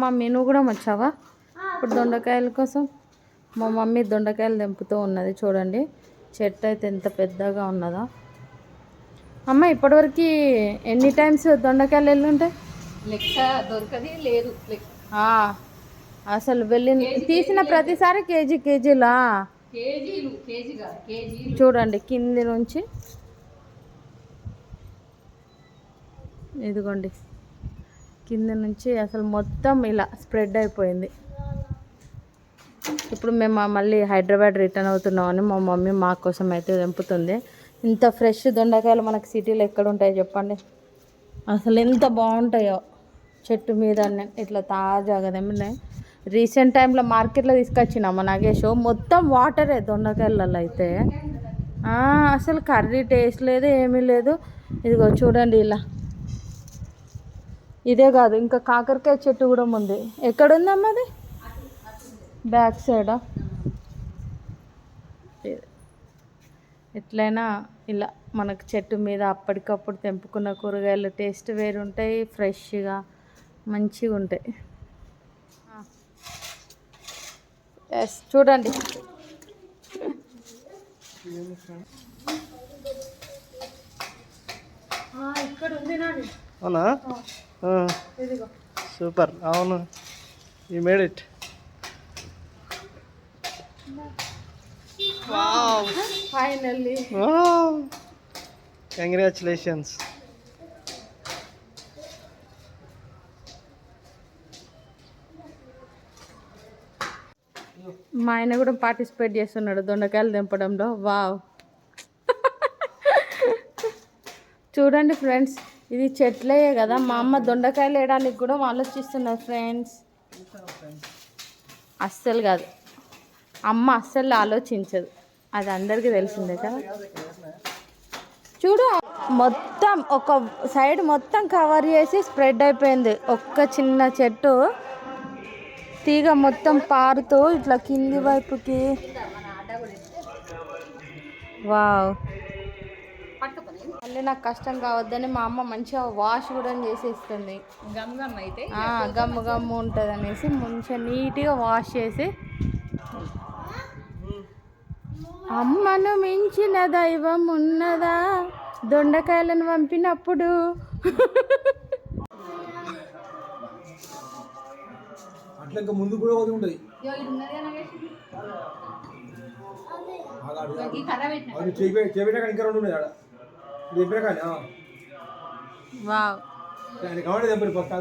Mummy నువ్వు కూడా వచ్చావా ఇప్పుడు దొండకాయల కోసం మా మమ్మీ దొండకాయలు తెంపుతూ ఉన్నది చూడండి. చెట్టు అయితే ఎంత పెద్దగా ఉన్నదో? అమ్మ ఇప్పటివరకు ఎన్ని టైమ్స్ దొండకాయలు వెళ్ళి ఉంటాయి లెక్క దొరకది లేదు. అసలు వెళ్ళి తీసిన ప్రతిసారి కేజీ కేజీలా? చూడండి కింది నుంచి ఇదిగోండి. కింద నుంచి అసలు మొత్తం ఇలా స్ప్రెడ్ అయిపోయింది. ఇప్పుడు మేము మళ్ళీ హైదరాబాద్ రిటర్న్ అవుతున్నామని మా మమ్మీ మా కోసం అయితే తెంపుతుంది. ఇంత ఫ్రెష్ దొండకాయలు మనకి సిటీలో ఎక్కడ ఉంటాయో చెప్పండి. అసలు ఎంత బాగుంటాయో చెట్టు మీద ఇట్లా తాజాగా తెమ్మినాయి రీసెంట్ టైంలో మార్కెట్లో తీసుకొచ్చినాము నాగేష్. మొత్తం వాటరే దొండకాయలలో అయితే. అసలు కర్రీ టేస్ట్ లేదు ఏమీ లేదు. ఇదిగో చూడండి ఇలా. ఇదే కాదు ఇంకా కాకరకాయ చెట్టు కూడా ఉంది. ఎక్కడుందమ్మా అది? బ్యాక్ సైడా ఎట్లయినా ఇలా మనకు చెట్టు మీద అప్పటికప్పుడు తెంపుకున్న కూరగాయలు టేస్ట్ వేరుంటాయి ఫ్రెష్గా మంచిగా ఉంటాయి ఎస్ చూడండి. ఇక్కడ ఉంది నాది. అవునా? సూపర్. అవును. You made it finally congratulations మా ఆయన కూడా పార్టిసిపేట్ చేస్తున్నాడు దొండకాయలు తెంపడంలో. వావ్. చూడండి ఫ్రెండ్స్ ఇది చెట్లే కదా. మా అమ్మ దొండకాయలు వేయడానికి కూడా ఆలోచిస్తున్నారు ఫ్రెండ్స్. అస్సలు కాదు. అమ్మ అస్సలు ఆలోచించదు. అది అందరికీ తెలిసిందే కదా. చూడు మొత్తం ఒక సైడ్ మొత్తం కవర్ చేసి స్ప్రెడ్ అయిపోయింది. ఒక్క చిన్న చెట్టు. తీగ మొత్తం పారుతూ ఇట్లా కింది వైపుకి. వావ్. మళ్ళీ నాకు కష్టం కావద్దని మా అమ్మ మంచిగా వాష్ కూడా చేసేస్తుంది. గమ్ అయితే గమ్ము గమ్ము ఉంటుంది అనేసి మంచిగా నీట్గా వాష్ చేసి. అమ్మను మించిన దైవం ఉన్నదా? దొండకాయలను పంపినప్పుడు. అట్లా ఇంకా ముందు కూడా ఒకటి ఉంటుంది. చేపెట్టాక ఇంకా రెండు ఉన్నాయి ఆడ. ఇది చెప్పినా కానీ కావాలి పక్క.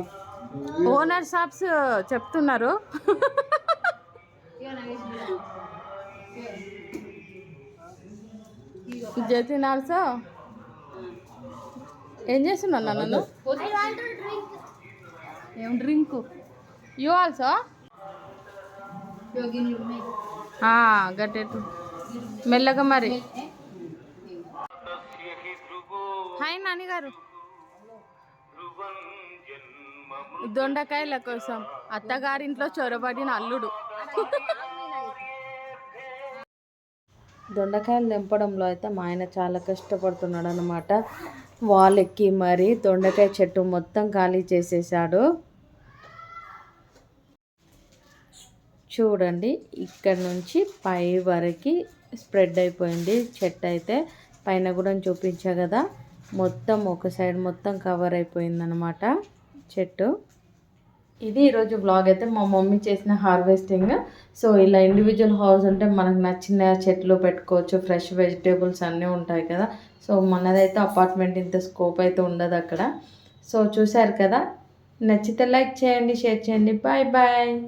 ఓనర్ షాప్స్ చెప్తున్నారు. జతిన్ ఆల్సో ఏం చేస్తున్నావు నన్ను? ఏం డ్రింక్? యూ ఆల్సో యోగిని గట్టెట్టు. మెల్లగా మరి. హాయ్ నాన్నగారు దొండకాయల కోసం అత్తగారింట్లో చొరబడిన అల్లుడు. దొండకాయలు తెంపడంలో అయితే మా ఆయన చాలా కష్టపడుతున్నాడు అనమాట వాళ్ళెక్కి మరి దొండకాయ చెట్టు మొత్తం ఖాళీ చేసేసాడు చూడండి ఇక్కడ నుంచి పై వరకు స్ప్రెడ్ అయిపోయింది. చెట్టు అయితే పైన కూడా చూపించా కదా. మొత్తం ఒక సైడ్ మొత్తం కవర్ అయిపోయింది అనమాట చెట్టు. ఇది ఈరోజు బ్లాగ్ అయితే మా మమ్మీ చేసిన హార్వెస్టింగ్. సో ఇలా ఇండివిజువల్ హౌస్ ఉంటే మనకు నచ్చిన చెట్లు పెట్టుకోవచ్చు. ఫ్రెష్ వెజిటేబుల్స్ అన్నీ ఉంటాయి కదా. సో మనదైతే అపార్ట్మెంట్ ఇంత స్కోప్ అయితే ఉండదు అక్కడ. సో చూశారు కదా? నచ్చితే లైక్ చేయండి షేర్ చేయండి. Bye bye